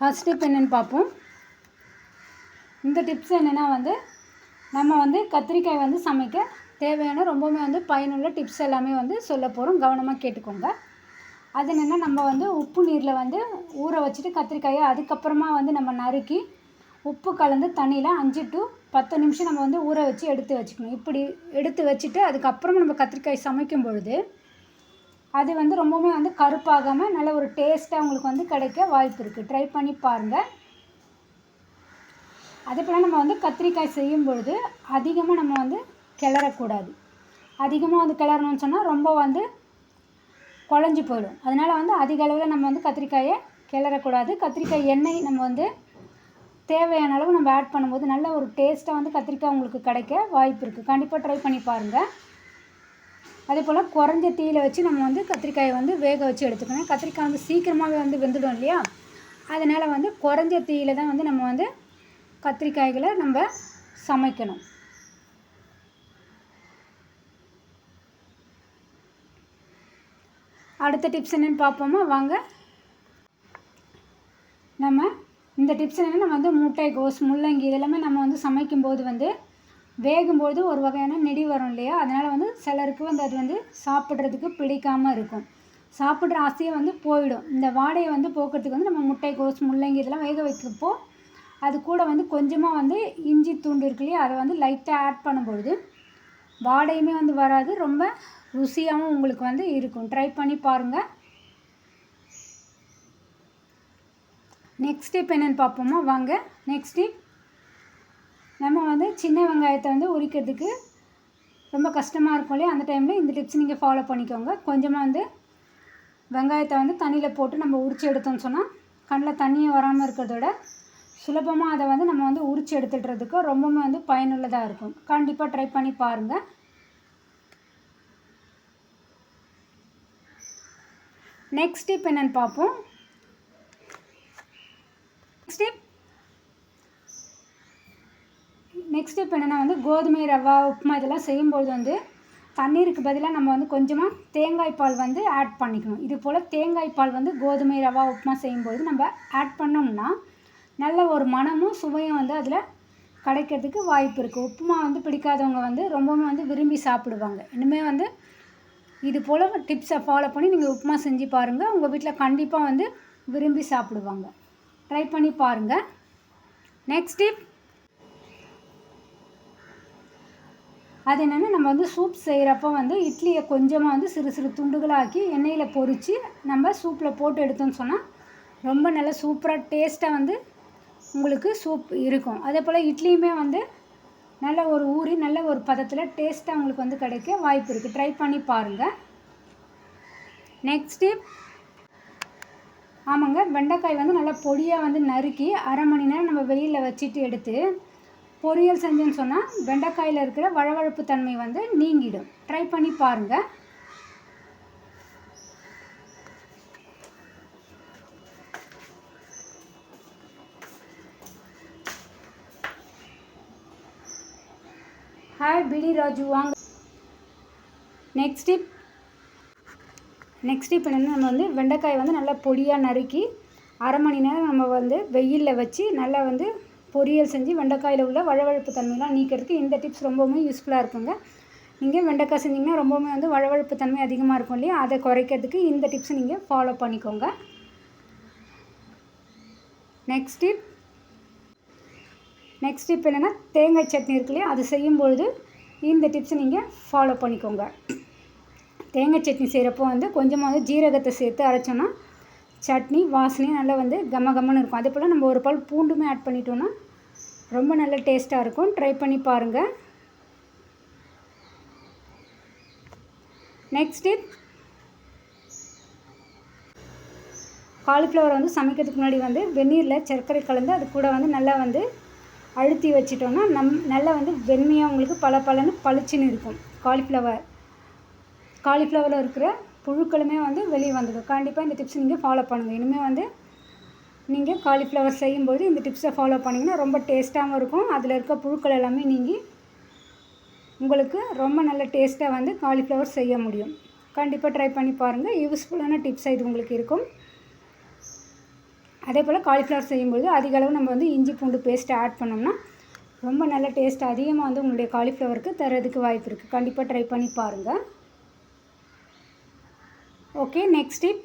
First tip என்னென்னு பார்ப்போம். இந்த டிப்ஸ் என்னென்னா வந்து நம்ம வந்து கத்திரிக்காய் வந்து சமைக்க தேவையான ரொம்பவுமே வந்து பயனுள்ள டிப்ஸ் எல்லாமே வந்து சொல்ல போகிறோம் கவனமாக கேட்டுக்கோங்க. அது என்னென்னா நம்ம வந்து உப்பு நீரில் வந்து ஊற வச்சுட்டு கத்திரிக்காயை அதுக்கப்புறமா வந்து நம்ம நறுக்கி உப்பு கலந்து தண்ணியில் அஞ்சு டு பத்து நிமிஷம் நம்ம வந்து ஊற வச்சு எடுத்து வச்சுக்கணும். இப்படி எடுத்து வச்சுட்டு அதுக்கப்புறமா நம்ம கத்திரிக்காய் சமைக்கும் பொழுது அது வந்து ரொம்பவுமே வந்து கருப்பாகாமல் நல்ல ஒரு டேஸ்ட்டாக உங்களுக்கு வந்து கிடைக்க வாய்ப்பு இருக்குது ட்ரை பண்ணி பாருங்கள் அதே போல் நம்ம வந்து கத்திரிக்காய் செய்யும் பொழுது அதிகமாக நம்ம வந்து கிளறக்கூடாது. அதிகமாக வந்து கிளறணும்னு சொன்னால் ரொம்ப வந்து குழஞ்சி போயிடும். அதனால் வந்து அதிக அளவில் நம்ம வந்து கத்திரிக்காயை கிளறக்கூடாது. கத்திரிக்காய் எண்ணெய் நம்ம வந்து தேவையான அளவு நம்ம ஆட் பண்ணும்போது நல்ல ஒரு டேஸ்ட்டாக வந்து கத்திரிக்காய் உங்களுக்கு கிடைக்க வாய்ப்பு இருக்குது கண்டிப்பாக ட்ரை பண்ணி பாருங்கள் அதே போல் குறைஞ்ச தீயில் வச்சு நம்ம வந்து கத்திரிக்காயை வந்து வேக வச்சு எடுத்துக்கணும். கத்திரிக்காய் வந்து சீக்கிரமாகவே வந்து வெந்துடும் இல்லையா? அதனால் வந்து குறைஞ்ச தீயில் தான் வந்து நம்ம வந்து கத்திரிக்காய்களை நம்ம சமைக்கணும். அடுத்த டிப்ஸ் என்னென்னு பார்ப்போமா? வாங்க. நம்ம இந்த டிப்ஸ் என்னென்னா நம்ம வந்து முட்டை கோஸ் முள்ளங்கி இதெல்லாமே நம்ம வந்து சமைக்கும்போது வந்து வேகும்போது ஒரு வகையான நெடி வரும் இல்லையா? அதனால் வந்து சிலருக்கு வந்து அது வந்து சாப்பிட்றதுக்கு பிடிக்காமல் இருக்கும். சாப்பிட்ற ஆசையே வந்து போயிடும். இந்த வாடையை வந்து போக்குறதுக்கு வந்து நம்ம முட்டை கோஸ் முள்ளங்கி இதெல்லாம் வேக வைக்கிறப்போ அது கூட வந்து கொஞ்சமாக வந்து இஞ்சி தூண்டு இருக்கு இல்லையா? அதை வந்து லைட்டாக ஆட் பண்ணும்பொழுது வாடையுமே வந்து வராது. ரொம்ப ருசியாகவும் உங்களுக்கு வந்து இருக்கும். ட்ரை பண்ணி பாருங்கள் நெக்ஸ்ட் டிப் என்னென்னு பார்ப்போமா? வாங்க. நெக்ஸ்ட் டிப் நம்ம வந்து சின்ன வெங்காயத்தை வந்து உரிக்கிறதுக்கு ரொம்ப கஷ்டமாக இருக்கும் இல்லையா? அந்த டைமில் இந்த டிப்ஸ் நீங்கள் ஃபாலோ பண்ணிக்கோங்க. கொஞ்சமாக வந்து வெங்காயத்தை வந்து தண்ணியில் போட்டு நம்ம உரித்து எடுத்தோம்னு சொன்னால் கண்ணில் தண்ணியே வராமல் இருக்கிறதோட சுலபமாக அதை வந்து நம்ம வந்து உரித்து எடுத்துடுறதுக்கு ரொம்பவுமே வந்து பயனுள்ளதாக இருக்கும். கண்டிப்பாக ட்ரை பண்ணி பாருங்கள் நெக்ஸ்ட் டிப் என்னென்னு பார்ப்போம். நெக்ஸ்ட் டிப் நெக்ஸ்ட் ஸ்டெப் என்னென்னா வந்து கோதுமை ரவா உப்புமா இதெல்லாம் செய்யும்போது வந்து தண்ணீருக்கு பதிலாக நம்ம வந்து கொஞ்சமாக தேங்காய் பால் வந்து ஆட் பண்ணிக்கணும். இது போல் தேங்காய் பால் வந்து கோதுமை ரவா உப்புமா செய்யும்போது நம்ம ஆட் பண்ணோம்னா நல்ல ஒரு மனமும் சுவையும் வந்து அதில் கிடைக்கிறதுக்கு வாய்ப்பு இருக்குது உப்புமா வந்து பிடிக்காதவங்க வந்து ரொம்பவுமே வந்து விரும்பி சாப்பிடுவாங்க. இனிமேல் வந்து இது போல் டிப்ஸை ஃபாலோ பண்ணி நீங்கள் உப்புமா செஞ்சு பாருங்கள் உங்கள் வீட்டில் கண்டிப்பாக வந்து விரும்பி சாப்பிடுவாங்க. ட்ரை பண்ணி பாருங்கள் நெக்ஸ்ட் டிப் அது என்னென்னா நம்ம வந்து சூப் செய்கிறப்போ வந்து இட்லியை கொஞ்சமாக வந்து சிறு சிறு துண்டுகளாக்கி எண்ணெயில் பொரித்து நம்ம சூப்பில் போட்டு எடுத்தோம்னு சொன்னால் ரொம்ப நல்ல சூப்பராக டேஸ்ட்டாக வந்து உங்களுக்கு சூப் இருக்கும். அதே போல் இட்லியுமே வந்து நல்ல ஒரு ஊறி நல்ல ஒரு பதத்தில் டேஸ்ட்டாக உங்களுக்கு வந்து கிடைக்க வாய்ப்பு இருக்குது ட்ரை பண்ணி பாருங்கள் நெக்ஸ்ட் டிப் ஆமாங்க வெண்டைக்காய் வந்து நல்லா பொடியாக வந்து நறுக்கி அரை மணி நேரம் நம்ம வெயிலில் வச்சுட்டு எடுத்து பொரியல் செஞ்சேன்னு சொன்னால் வெண்டைக்காயில் இருக்கிற வழவழப்பு தன்மை வந்து நீங்கிடும். ட்ரை பண்ணி பாருங்கள் ஹாய் பிடி ராஜு வாங்க. நெக்ஸ்ட் டிப் நெக்ஸ்ட் டிப் என்னென்னா நம்ம வந்து வெண்டைக்காய் வந்து நல்லா பொடியாக நறுக்கி அரை மணி நேரம் நம்ம வந்து வெயிலில் வச்சு நல்லா வந்து பொரியல் செஞ்சு வெண்டைக்காயில் உள்ள வழவழப்பு தன்மையெலாம் நீக்கிறதுக்கு இந்த டிப்ஸ் ரொம்பவுமே யூஸ்ஃபுல்லாக இருக்குங்க. நீங்கள் வெண்டைக்காய் செஞ்சிங்கன்னா ரொம்பவுமே வந்து வழவழப்பு தன்மை அதிகமாக இருக்கும் இல்லையா? அதை குறைக்கிறதுக்கு இந்த டிப்ஸை நீங்கள் ஃபாலோ பண்ணிக்கோங்க. நெக்ஸ்ட் டிப் நெக்ஸ்ட் டிப் என்னென்னா தேங்காய் சட்னி இருக்கு இல்லையா? அது செய்யும்பொழுது இந்த டிப்ஸை நீங்கள் ஃபாலோ பண்ணிக்கோங்க. தேங்காய் சட்னி செய்கிறப்போ வந்து கொஞ்சமாக வந்து ஜீரகத்தை சேர்த்து அரைச்சோன்னா சட்னி வாசனையும் நல்லா வந்து கம கமன்னு இருக்கும். அதே போல் நம்ம ஒரு பால் பூண்டுமே ஆட் பண்ணிட்டோன்னா ரொம்ப நல்ல டேஸ்ட்டாக இருக்கும். ட்ரை பண்ணி பாருங்கள் நெக்ஸ்ட் டிப் காலிஃப்ளவர் வந்து சமைக்கிறதுக்கு முன்னாடி வந்து வெந்நீரில் சர்க்கரை கலந்து அது கூட வந்து நல்லா வந்து அழுத்தி வச்சிட்டோன்னா நம் நல்லா வந்து வெண்மையாக உங்களுக்கு பல பலன்னு பளிச்சுன்னு இருக்கும். காலிஃப்ளவர் காலிஃப்ளவரில் இருக்கிற புழுக்களுமே வந்து வெளியே வந்துடும் கண்டிப்பாக இந்த டிப்ஸ் நீங்கள் ஃபாலோ பண்ணுங்கள் இனிமேல் வந்து நீங்கள் காலிஃப்ளவர் செய்யும்போது இந்த டிப்ஸை ஃபாலோ பண்ணிங்கன்னா ரொம்ப டேஸ்ட்டாகவும் இருக்கும். அதில் இருக்க புழுக்கள் எல்லாமே நீங்கள் உங்களுக்கு ரொம்ப நல்ல டேஸ்ட்டாக வந்து காலிஃப்ளவர் செய்ய முடியும். கண்டிப்பாக ட்ரை பண்ணி பாருங்கள் யூஸ்ஃபுல்லான டிப்ஸாக இது உங்களுக்கு இருக்கும். அதே போல் காலிஃப்ளவர் செய்யும்போது அதிக அளவு நம்ம வந்து இஞ்சி பூண்டு பேஸ்ட்டை ஆட் பண்ணோம்னா ரொம்ப நல்ல டேஸ்ட் அதிகமாக வந்து உங்களுடைய காலிஃப்ளவருக்கு தரதுக்கு வாய்ப்பு இருக்குது கண்டிப்பாக ட்ரை பண்ணி பாருங்கள் ஓகே நெக்ஸ்ட் டிப்